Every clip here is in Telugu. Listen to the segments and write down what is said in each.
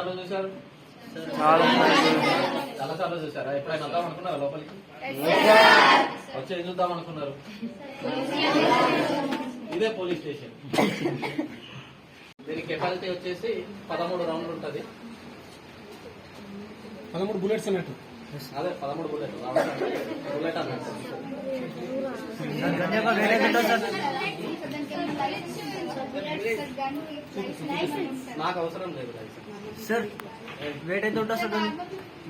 ఎన్నిసార్లు చూశారు? చాలా సార్లు చూసారా ఎప్పుడైనా వద్దాం అనుకున్నారా లోపలికి? వచ్చి ఏం చూద్దాం అనుకున్నారు? ఇదే పోలీస్ స్టేషన్. దీని కెపాసిటీ వచ్చేసి పదమూడు రౌండ్లు ఉంటది. పదమూడు బుల్లెట్స్ అన్నట్టు. అదే పదమూడు బుల్లెట్ బుల్లెట్ అన్నట్టు. నాకు అవసరం లేదు సార్ వెయిట్ ఎంత ఉంటుంది సార్ గన్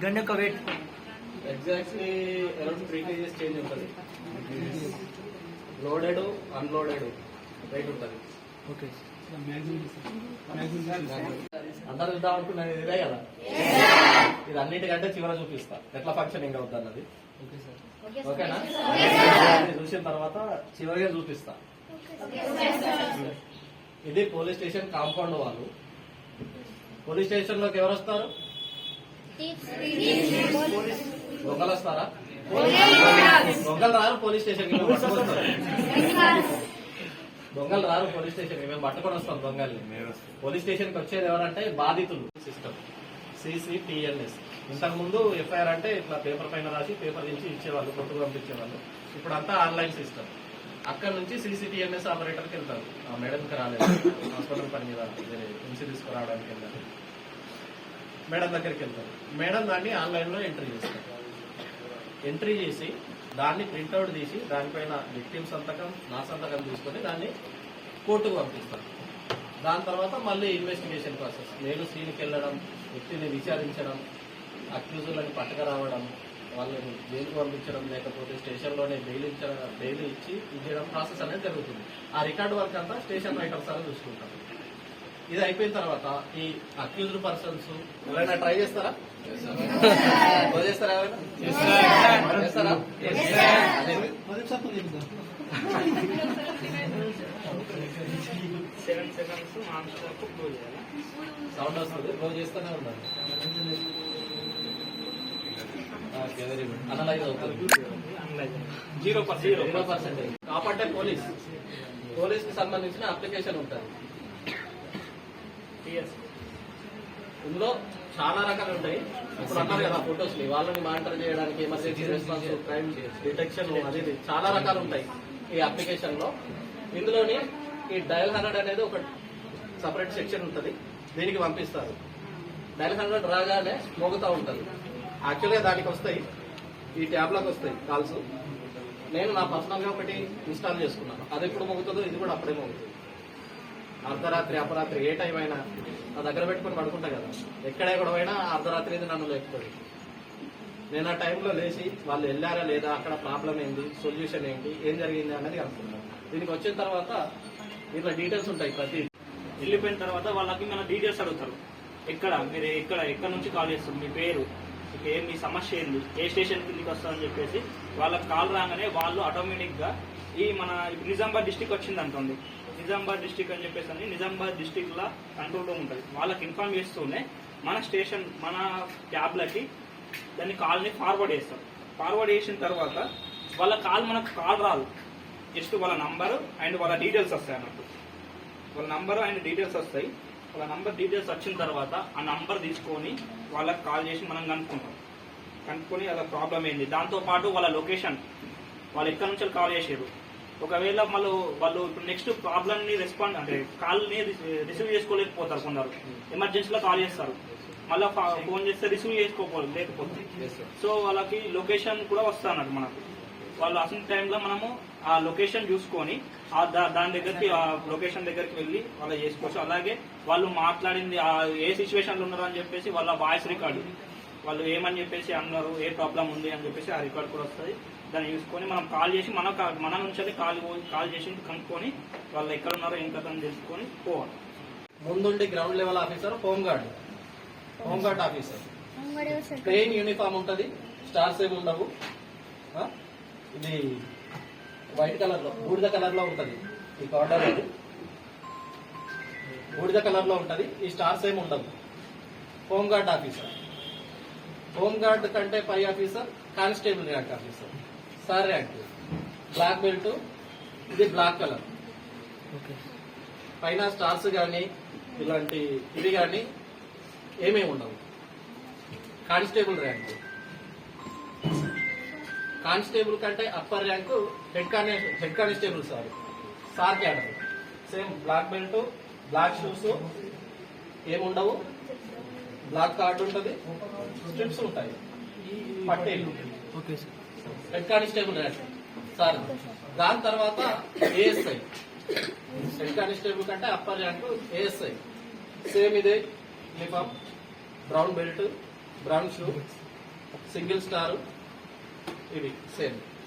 గన్ యొక్క weight exactly around three KGs change ఉంటుంది. లోడెడ్ అన్లోడెడ్ వెయిట్ ఉంటుంది. ఓకే అందరు చూద్దాం అనుకున్నది ఇదే కదా? ఇది అన్నిటికంటే చివర చూపిస్తా. ఎట్లా ఫంక్షనింగ్ అవుతుంది అన్నది. ఓకే సార్ ఓకేనా చూసిన తర్వాత చివరిగా చూపిస్తా. ఇది పోలీస్ స్టేషన్ కాంపౌండ్ వాళ్ళు. పోలీస్ స్టేషన్లోకి ఎవరు వస్తారు? దొంగలు వస్తారా దొంగలు రారు పోలీస్ స్టేషన్ దొంగలు రారు పోలీస్ స్టేషన్ మేము పట్టుకొని వస్తాం దొంగల్ని. పోలీస్ స్టేషన్కి వచ్చేది ఎవరంటే బాధితులు. సిస్టమ్. సిసిటిఎన్ఎస్. ఇంతకు ముందు ఎఫ్ఐఆర్ అంటే ఇట్లా పేపర్ పైన రాసి పేపర్ నుంచి ఇచ్చేవాళ్ళు కొట్టుకు పంపించేవాళ్ళు. ఇప్పుడు అంతా ఆన్లైన్ సిస్టమ్. అక్కడ నుంచి సిసిటిఎన్ఎస్ ఆపరేటర్కి వెళ్తారు. ఆ మేడంకి రాలేదు. హాస్పిటల్ పని మీద ఎంసీ తీసుకురావడానికి వెళ్ళారు. మేడం దగ్గరికి వెళ్తారు. మేడం దాన్ని ఆన్లైన్లో ఎంట్రీ చేస్తారు. ఎంట్రీ చేసి దాన్ని ప్రింట్అవుట్ తీసి దానిపైన విక్టిమ్ సంతకం నా సంతకం తీసుకొని దాన్ని కోర్టుకు పంపిస్తాను దాని తర్వాత మళ్ళీ ఇన్వెస్టిగేషన్ ప్రాసెస్. నేను సీన్కి వెళ్ళడం వ్యక్తిని విచారించడం అక్యూజులను పట్టుకురావడం వాళ్ళని జైలుకు పంపించడం లేకపోతే స్టేషన్లోనే బెయిల్ ఇచ్చడం బెయిల్ ఇచ్చి ఇచ్చడం ప్రాసెస్ అనేది జరుగుతుంది. ఆ రికార్డు వర్క్ అంతా స్టేషన్ రైటర్స్ అని చూసుకుంటారు. ఇది అయిపోయిన తర్వాత ఈ అక్యూజ్డ్ పర్సన్స్ ఎవరైనా ట్రై చేస్తారా? చేస్తారా సౌండ్ వస్తుంది క్లోజ్ చేస్తూనే ఉండాలి. ఓకే వెరీ గుడ్ అనలైజ్ అవుతుంది జీరో పర్సెంట్ జీరో పర్సెంటేజ్ కాపాడే పోలీస్ పోలీస్కి సంబంధించిన అప్లికేషన్ ఉంటుంది. ఇందులో చాలా రకాలు ఉంటాయి. ఇప్పుడు అన్నారు కదా ఫొటోస్ని. వాళ్ళని మానిటర్ చేయడానికి ఎమర్జెన్సీ రెస్పాన్స్ క్రైమ్ డిటెక్షన్ అది చాలా రకాలు ఉంటాయి ఈ అప్లికేషన్లో. ఇందులోని ఈ డయల్ హండ్రెడ్ అనేది ఒక సపరేట్ సెక్షన్ ఉంటుంది. దీనికి పంపిస్తారు. డయల్ హండ్రెడ్ రాగానే మోగుతూ ఉంటుంది. యాక్చువల్గా దానికి వస్తాయి. ఈ ట్యాబ్లకు వస్తాయి కాల్స్ నేను నా పర్సనల్గా ఒకటి ఇన్స్టాల్ చేసుకున్నాను. అది ఎప్పుడు మోగుతుందో ఇది కూడా అప్పుడే మోగుతుంది. అర్ధరాత్రి అపరాత్రి ఏ టైం అయినా నా దగ్గర పెట్టుకొని పడుకుంటా కదా. ఎక్కడే ఎక్కడ పోయినా అర్ధరాత్రి ఇది నన్ను లేకపోయింది నేను ఆ టైంలో లేచి వాళ్ళు వెళ్ళారా లేదా అక్కడ ప్రాబ్లం ఏంటి సొల్యూషన్ ఏంటి ఏం జరిగింది అనేది కనుక్కున్నాను దీనికి వచ్చిన తర్వాత ఇట్లా డీటెయిల్స్ ఉంటాయి ప్రతి వెళ్ళిపోయిన తర్వాత వాళ్ళకి మన డీటెయిల్స్ అడుగుతారు. ఎక్కడ? మీరు ఎక్కడ? ఎక్కడ నుంచి కాల్ చేస్తారు? మీ పేరు? మీ మీ సమస్య ఏంది? ఏ స్టేషన్ కిందకి వస్తుందని చెప్పేసి వాళ్ళకి కాల్ రాగానే వాళ్ళు ఆటోమేటిక్గా ఈ మన నిజామాబాద్ డిస్టిక్ వచ్చింది అంటుంది నిజామాబాద్ డిస్టిక్ అని చెప్పేసి అని నిజామాబాద్ డిస్టిక్ లా కంట్రోల్ రూమ్ ఉంటుంది. వాళ్ళకి ఇన్ఫార్మ్ చేస్తూనే మన స్టేషన్ మన క్యాబ్లకి దాన్ని కాల్ని ఫార్వర్డ్ చేస్తారు. ఫార్వర్డ్ చేసిన తర్వాత వాళ్ళ కాల్ మనకు కాల్ రాదు. జస్ట్ వాళ్ళ నంబరు అండ్ వాళ్ళ డీటెయిల్స్ వస్తాయి అన్నట్టు. వాళ్ళ నంబరు అండ్ డీటెయిల్స్ వస్తాయి. వాళ్ళ నంబర్ డీటెయిల్స్ వచ్చిన తర్వాత ఆ నంబర్ తీసుకొని వాళ్ళకి కాల్ చేసి మనం కనుక్కుంటాం. కనుక్కొని వాళ్ళ ప్రాబ్లం ఏంది దాంతో పాటు వాళ్ళ లొకేషన్ వాళ్ళు ఎక్కడి నుంచి కాల్ చేసారు ఒకవేళ వాళ్ళు వాళ్ళు ఇప్పుడు నెక్స్ట్ ప్రాబ్లమ్ని రెస్పాండ్ అంటే కాల్ని రిసీవ్ చేసుకోలేకపోతారు కొందరు. ఎమర్జెన్సీలో కాల్ చేస్తారు. మళ్ళీ ఫోన్ చేస్తే రిసీవ్ చేసుకోకపో లేకపోతే. సో వాళ్ళకి లొకేషన్ కూడా వస్తానన్నట్టు మనకు. వాళ్ళు అసలు టైంలో మనము ఆ లొకేషన్ చూసుకొని ఆ దా- దాని దగ్గరికి ఆ లొకేషన్ దగ్గరికి వెళ్ళి వాళ్ళు చేసుకోవచ్చు అలాగే వాళ్ళు మాట్లాడింది ఆ ఏ సిచ్యువేషన్లో ఉన్నారు అని చెప్పేసి వాళ్ళ వాయిస్ రికార్డు వాళ్ళు ఏమని చెప్పేసి అన్నారు ఏ ప్రాబ్లం ఉంది అని చెప్పేసి ఆ రికార్డ్ కూడా వస్తుంది. దాన్ని చూసుకొని మనం కాల్ చేసి మన మన నుంచి కాల్ కాల్ చేసి కనుక్కొని వాళ్ళు ఎక్కడ ఉన్నారో ఏం కథ అని తెలుసుకొని పోవాలి. ముందుండి ground level officer home guard home guard officer plain uniform ఉంటది స్టార్స్ ఏమి ఉండవు. ఆ? ఇది వైట్ కలర్లో బూడిద కలర్లో ఉంటది ఈ కార్డర్ బూడిద కలర్లో ఉంటది ఈ స్టార్స్ ఏమి ఉండవు home guard officer. Home guard కంటే పై officer constable rank officer. Sir rank. Black belt ఇది బ్లాక్ కలర్. ఓకే. పైన స్టార్స్ కానీ ఇలాంటి ఇవి కానీ ఏమేమి ఉండవు. Constable rank. కానిస్టేబుల్ కంటే అప్పర్ ర్యాంకు హెడ్ కాని head constable sir. Sir cadre. Same black belt black shoes ఏముండవు? బ్లాక్ కార్డు ఉంటుంది. స్ట్రిప్స్ ఉంటాయి. Sir. Head constable rank sir. దాని తర్వాత ఏఎస్ఐ. హెడ్ కానిస్టేబుల్ కంటే అప్పర్ ర్యాంక్ ఏఎస్ఐ. సేమ్ ఇదే uniform. Brown belt brown shoe single star. ఇవి సేమ్